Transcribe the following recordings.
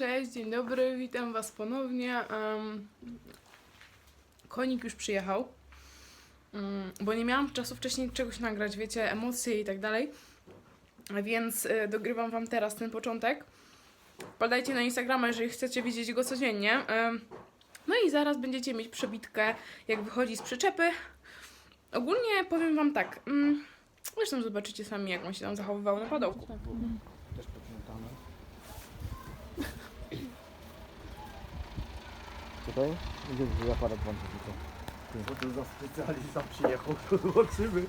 Cześć, dzień dobry, witam Was ponownie. Em, konik już przyjechał, Mm, bo nie miałam czasu wcześniej czegoś nagrać, wiecie, emocje i tak dalej. Więc y, dogrywam Wam teraz ten początek. Podajcie na Instagrama, jeżeli chcecie widzieć go codziennie. Em, no i zaraz będziecie mieć przebitkę, jak wychodzi z przyczepy. Ogólnie powiem Wam tak. Mm, zresztą zobaczycie sami, jak on się tam zachowywał na padołku. Też poprzątane. Tutaj? Gdzie jest aparat włączyć tylko? Co to za specjalista przyjechał, to zobaczymy.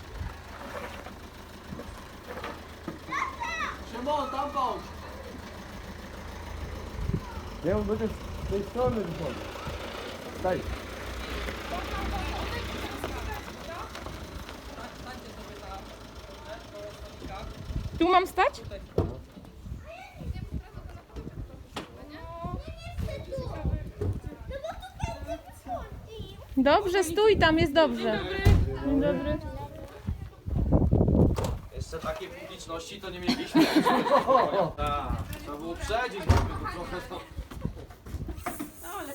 Szymon, tam bądź! Ja on będzie z tej strony wychodził. Staj. Tu mam stać? Dobrze, stój tam, jest dobrze. Dzień dobry. Jeszcze takiej publiczności to nie mieliśmy. Tak, trzeba było przedzieć, żeby to trochę to...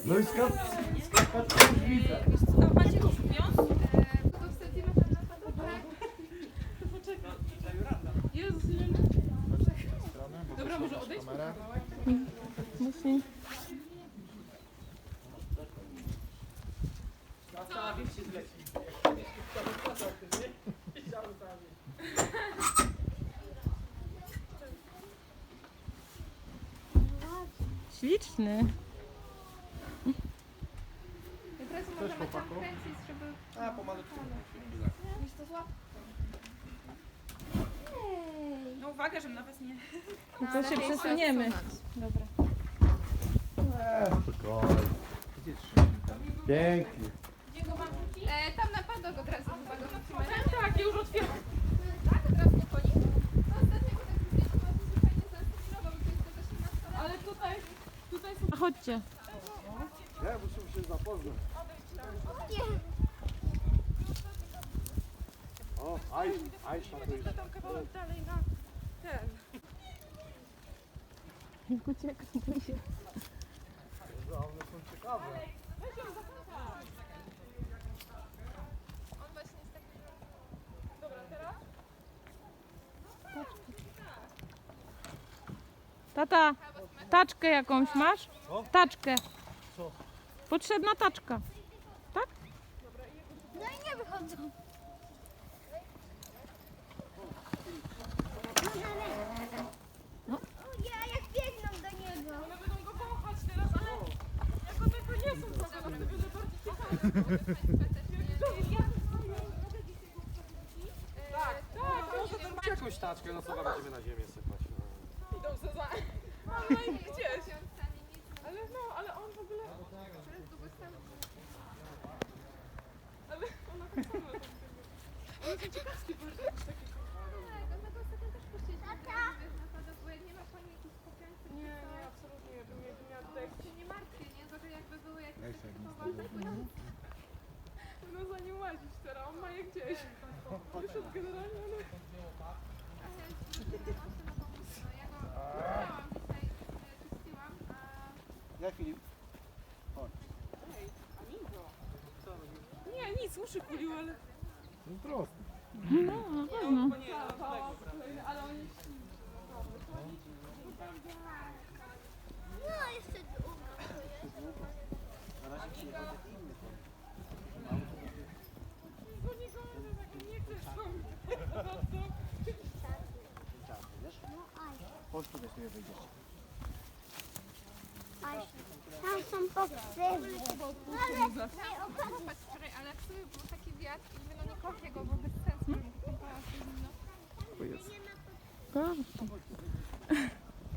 No i skąd? Skąd już widzę. Dobra, może odejdź? Musi. Śliczny. A, pomalutku. No uwaga, żebym na was nie... No to się przesuniemy. Dobra. Spokojnie. Pięknie. E, tam na padok od razu uwaga. Tak, ja już otwieram. Tak, od razu. No ostatnio tak fajnie zainspirował, to na stole. Ale tutaj, są... Chodźcie. Ja muszę się zapoznać. O, aj, aj, szanujesz. Tam kawałek dalej na ten. Się. One są ciekawe. Dobra, teraz? Tata, taczkę jakąś masz? Co? Taczkę. Co? Potrzebna taczka. No i nie wychodzą. No. Ja jak biegną do niego. One będą go wąchać teraz, ale jako tako nie są za to będę bardziej ciekawa. Tak, tak, Może jakąś taczkę, no co będziemy na ziemię. No. idą za za... Gdzieś. Ale no, ale on w ogóle... Ale ona tak samo... One są ciekawskie bardzo. Takie... Nie, nie, absolutnie. Jakbym jakbym miała tutaj Nie martwię, nie? Gorzej jakby były jakieś takie poważne. no za nie łazić teraz, on ma je gdzieś. Wyszedł generalnie, ale... Ja Filip. Ej, amigo. Nie, nic, uszy kulił, ale... No prosto. No, na pewno. Ale oni... No, jeszcze długo. Na razie przyjechał taki inny pan. Oni go tak nie chcesz? Chodź tutaj sobie wyjdziesz. Tam są pokrywy. Ale nie Popatrz, ale w sumie był taki wiatr i my no nie kopię go, bo bez sensu, żeby kąpała się zimno.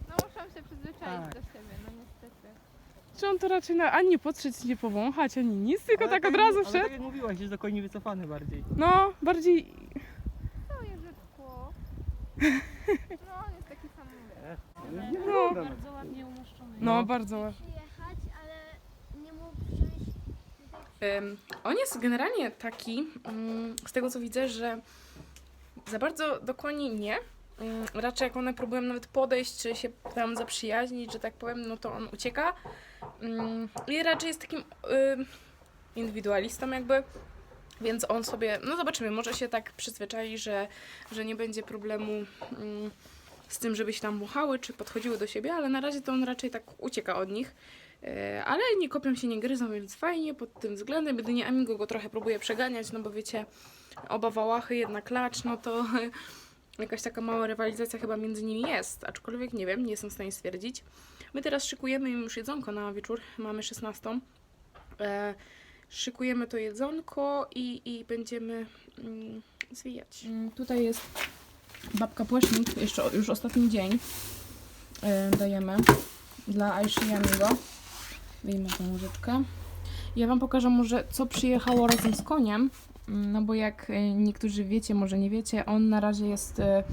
No muszą się przyzwyczaić do siebie, no niestety. Czy on to raczej na, ani nie podszedł, nie powąchać, ani nic, tylko tak od razu Ale wszedł? tak jak mówiłaś, jest do koni wycofany bardziej. No, bardziej... Jerzyczku? No on jest taki sam. Nie No. Bardzo ładnie umieszczony. No, bardzo ładnie. Przyjechać, ale nie mógł przyjść. Ym, on jest generalnie taki, mm, z tego co widzę, że za bardzo do koni nie, raczej jak one próbują nawet podejść, czy się tam zaprzyjaźnić, że tak powiem, no to on ucieka. Mm, I raczej jest takim indywidualistą jakby. Więc on sobie, no zobaczymy, może się tak przyzwyczai, że, że nie będzie problemu mm, z tym, żeby się tam muchały, czy podchodziły do siebie, ale na razie to on raczej tak ucieka od nich. E, Ale nie kopią się, nie gryzą, więc fajnie pod tym względem. Jedynie Amigo go trochę próbuje przeganiać, no bo wiecie, oba wałachy, jedna klacz, no to jakaś taka mała rywalizacja chyba między nimi jest, aczkolwiek nie wiem, nie jestem w stanie stwierdzić. My teraz szykujemy im już jedzonko na wieczór, mamy 16. E, szykujemy to jedzonko i, i będziemy mm, zwijać. tutaj jest babka płasznik, jeszcze już ostatni dzień e, dajemy dla Aiszy i Amigo. Wyjmę tą łyżeczkę. Ja Wam pokażę może, co przyjechało razem z koniem, Mm, no bo jak e, niektórzy wiecie, może nie wiecie, on na razie jest e,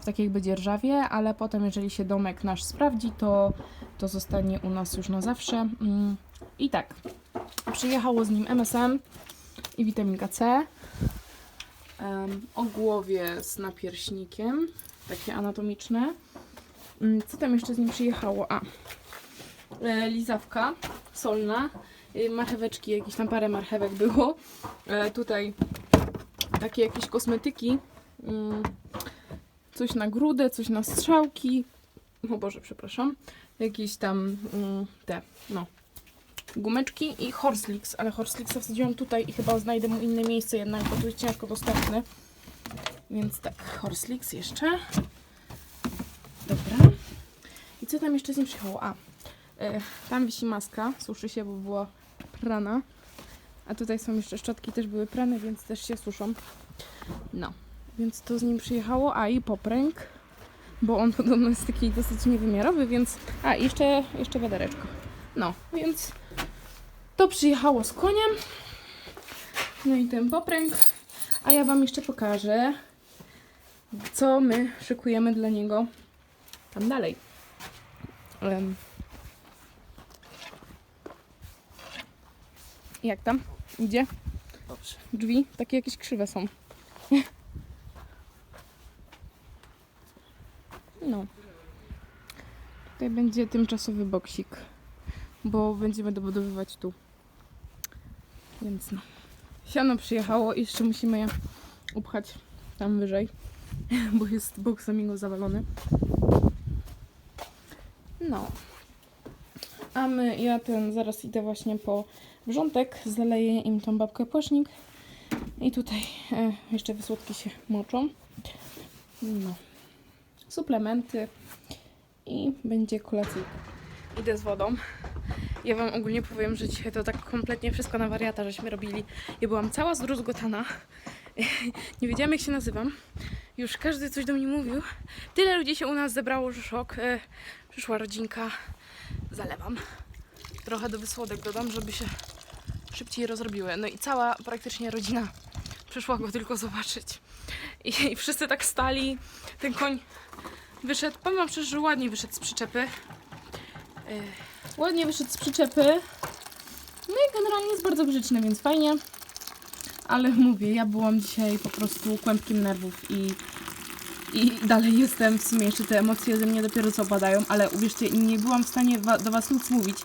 w takiej jakby dzierżawie, ale potem jeżeli się domek nasz sprawdzi, to, to zostanie u nas już na zawsze. Mm, I tak, przyjechało z nim MSM i witaminka C, em, ogłowie z napierśnikiem, takie anatomiczne. Mm, Co tam jeszcze z nim przyjechało? A, lizawka solna, y, marcheweczki, jakieś tam parę marchewek było. E, tutaj takie jakieś kosmetyki, mm, coś na grudę, coś na strzałki. O Boże, przepraszam. Jakieś tam mm, te, no, gumeczki i Horslix, ale Horslixa wsadziłam tutaj i chyba znajdę mu inne miejsce jednak, bo tu jest ciężko dostępny. Więc tak, Horslix jeszcze. Dobra. I co tam jeszcze z nim przyjechało? A, e, tam wisi maska, suszy się, bo była prana. A tutaj są jeszcze szczotki, też były prane, więc też się suszą. No, więc to z nim przyjechało. A i popręg, bo on podobno jest taki dosyć niewymiarowy, więc... A, jeszcze, jeszcze wiadereczko. No, więc to przyjechało z koniem. No i ten popręg. A ja Wam jeszcze pokażę, co my szykujemy dla niego tam dalej. Em. Jak tam? Idzie? Dobrze. Drzwi takie jakieś krzywe są. No. Tutaj będzie tymczasowy boksik, bo będziemy dobudowywać tu. Więc no. Siano przyjechało i jeszcze musimy je upchać tam wyżej, bo jest boks amigo zawalony. No. A my, ja ten zaraz idę właśnie po wrzątek, zaleję im tą babkę płasznik i tutaj e, jeszcze wysłodki się moczą. No. Suplementy i będzie kolacyjka. Idę z wodą. Ja Wam ogólnie powiem, że dzisiaj to tak kompletnie wszystko na wariata, żeśmy robili. Ja byłam cała zdruzgotana. Nie wiedziałam, jak się nazywam. Już każdy coś do mnie mówił. Tyle ludzi się u nas zebrało, że szok. Przyszła rodzinka. Zalewam. Trochę do wysłodek dodam, żeby się szybciej rozrobiły. No i cała praktycznie rodzina przyszła go tylko zobaczyć. I, i wszyscy tak stali. Ten koń wyszedł, powiem wam szczerze, że ładnie wyszedł z przyczepy. Yy, ładnie wyszedł z przyczepy. No i generalnie jest bardzo grzeczny, więc fajnie. Ale mówię, ja byłam dzisiaj po prostu kłębkiem nerwów i, i dalej jestem. W sumie jeszcze te emocje ze mnie dopiero co opadają, ale uwierzcie, nie byłam w stanie wa- do Was nic mówić,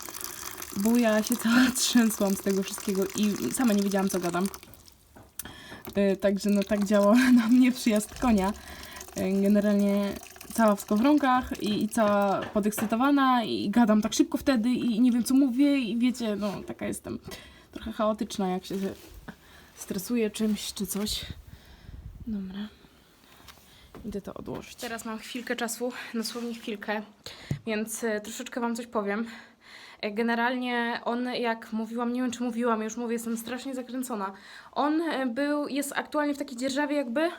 bo ja się cała trzęsłam z tego wszystkiego i sama nie wiedziałam, co gadam. Yy, Także no tak działa na mnie przyjazd konia. Yy, Generalnie cała w skowronkach i, i cała podekscytowana i gadam tak szybko wtedy i nie wiem co mówię i wiecie, no taka jestem trochę chaotyczna jak się stresuję czymś czy coś. Dobra. Idę to odłożyć. Teraz mam chwilkę czasu, dosłownie chwilkę, więc e, troszeczkę Wam coś powiem. E, Generalnie on, jak mówiłam, nie wiem czy mówiłam, już mówię, jestem strasznie zakręcona. On e, był, jest aktualnie w takiej dzierżawie jakby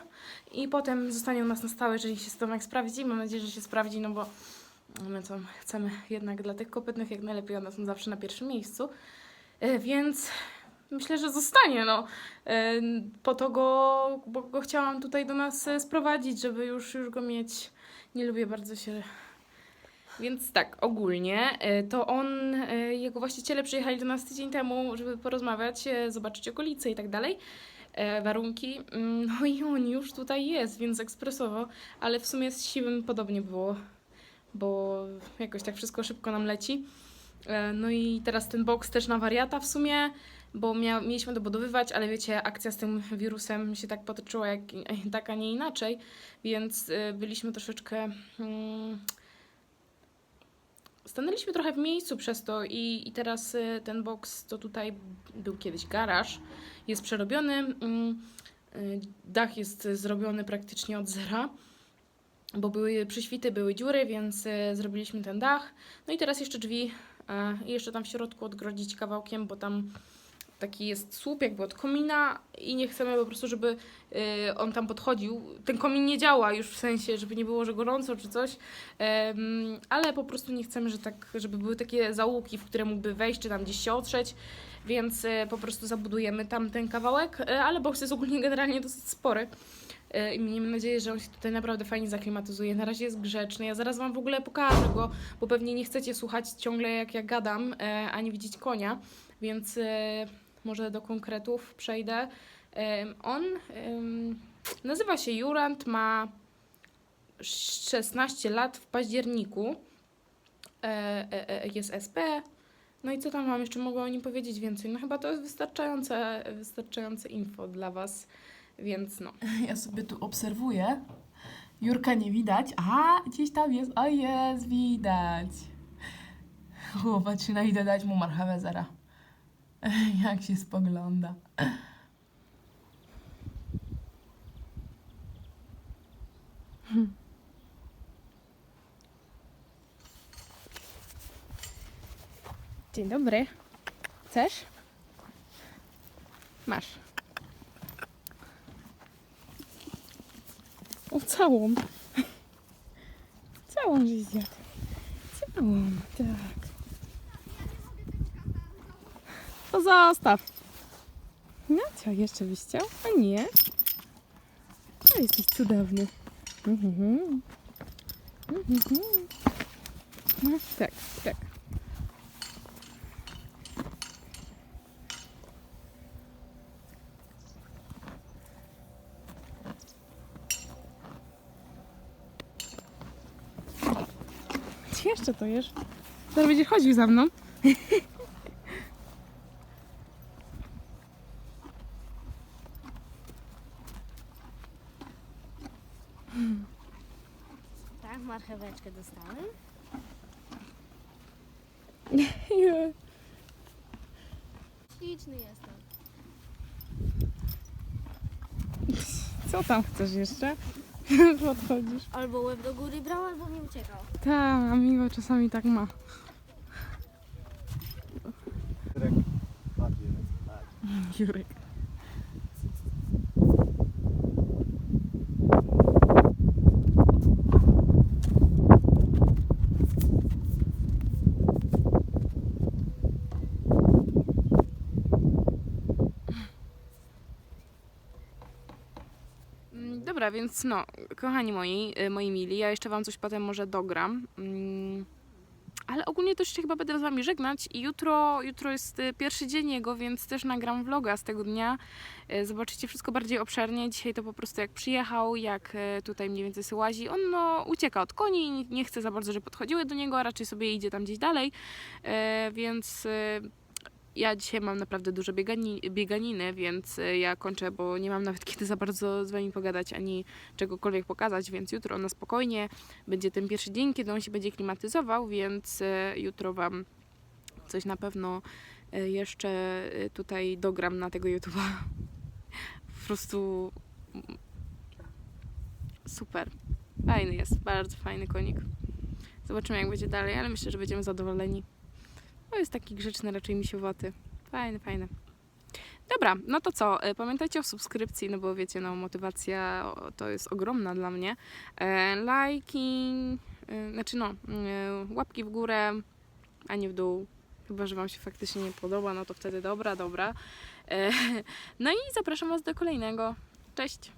i potem zostanie u nas na stałe, jeżeli się Tomek sprawdzi. Mam nadzieję, że się sprawdzi, no bo my to chcemy jednak dla tych kopytnych jak najlepiej, one są zawsze na pierwszym miejscu. Więc myślę, że zostanie, no. Po to go, bo go chciałam tutaj do nas e, sprowadzić, żeby już, już go mieć. Nie lubię bardzo się więc tak, ogólnie e, to on, e, jego właściciele przyjechali do nas tydzień temu, żeby porozmawiać, zobaczyć okolice i tak dalej. warunki. Mm, No i on już tutaj jest, więc ekspresowo, ale w sumie z siwym podobnie było, bo jakoś tak wszystko szybko nam leci. No i teraz ten box też na wariata w sumie, bo mia- mieliśmy dobudowywać, ale wiecie, akcja z tym wirusem się tak potoczyła jak, tak, a nie inaczej, więc e, byliśmy troszeczkę... Mm, stanęliśmy trochę w miejscu przez to i, i teraz e, ten box to tutaj był kiedyś garaż, jest przerobiony, mm, y, dach jest zrobiony praktycznie od zera, bo były przyświty, były dziury, więc y, zrobiliśmy ten dach. No i teraz jeszcze drzwi i jeszcze tam w środku odgrodzić kawałkiem, bo tam taki jest słup jakby od komina i nie chcemy po prostu, żeby y, on tam podchodził. Ten komin nie działa już w sensie, żeby nie było, że gorąco czy coś, ale po prostu nie chcemy, że tak, żeby były takie załuki, w które mógłby wejść czy tam gdzieś się otrzeć, więc e, po prostu zabudujemy tam ten kawałek, e, ale box jest ogólnie generalnie dosyć spory. I miejmy nadzieję, że on się tutaj naprawdę fajnie zaklimatyzuje. Na razie jest grzeczny. Ja zaraz Wam w ogóle pokażę go, bo pewnie nie chcecie słuchać ciągle jak ja gadam, e, ani widzieć konia, więc może do konkretów przejdę. On nazywa się Jurand, ma 16 lat w październiku. E, e, e, jest SP. No i co tam mam jeszcze mogę o nim powiedzieć więcej? No chyba to jest wystarczające, wystarczające info dla Was, więc no. Ja sobie tu obserwuję. Jurka nie widać. A, gdzieś tam jest. O jest, widać. Chłopaczyna, idę dać mu marchewę zera. Jak się spogląda. Dzień dobry. Chcesz? Masz. O, całą. Całą żeś zjadł. Całą, tak. Zostaw. No co, jeszcze byś chciał? A nie? No jesteś cudowny. Mhm. Mhm. No, tak, tak. Jeszcze to jesz? Zaraz będzie chodził za mną. Marcheweczkę dostałem. Śliczny jestem. Co tam chcesz jeszcze? Podchodzisz. Albo łeb do góry brał, albo mi uciekał. Tak, miło czasami tak ma. Jurek. Mm, Dobra, więc no, kochani moi, y, moi mili, ja jeszcze Wam coś potem może dogram. Mm, Ale ogólnie to się chyba będę z Wami żegnać i jutro, jutro jest y, pierwszy dzień jego, więc też nagram vloga z tego dnia. Y, Zobaczycie wszystko bardziej obszernie. Dzisiaj to po prostu jak przyjechał, jak tutaj mniej więcej sobie łazi. On no, ucieka od koni, i nie- chce za bardzo, żeby podchodziły do niego, a raczej sobie idzie tam gdzieś dalej. Więc ja dzisiaj mam naprawdę dużo biegani, bieganiny, więc y, ja kończę, bo nie mam nawet kiedy za bardzo z Wami pogadać, ani czegokolwiek pokazać, więc jutro na spokojnie będzie ten pierwszy dzień, kiedy on się będzie klimatyzował, więc e, jutro Wam coś na pewno e, jeszcze tutaj dogram na tego YouTube'a. Po prostu super. Fajny jest, bardzo fajny konik. Zobaczymy jak będzie dalej, ale myślę, że będziemy zadowoleni. No jest taki grzeczny, raczej misiowaty. Fajny, fajny. Dobra, no to co? E, Pamiętajcie o subskrypcji, no bo wiecie, no motywacja to jest ogromna dla mnie. E, lajki, e, znaczy no, łapki w górę, a nie w dół. Chyba, że Wam się faktycznie nie podoba, no to wtedy dobra, dobra. No i zapraszam Was do kolejnego. Cześć!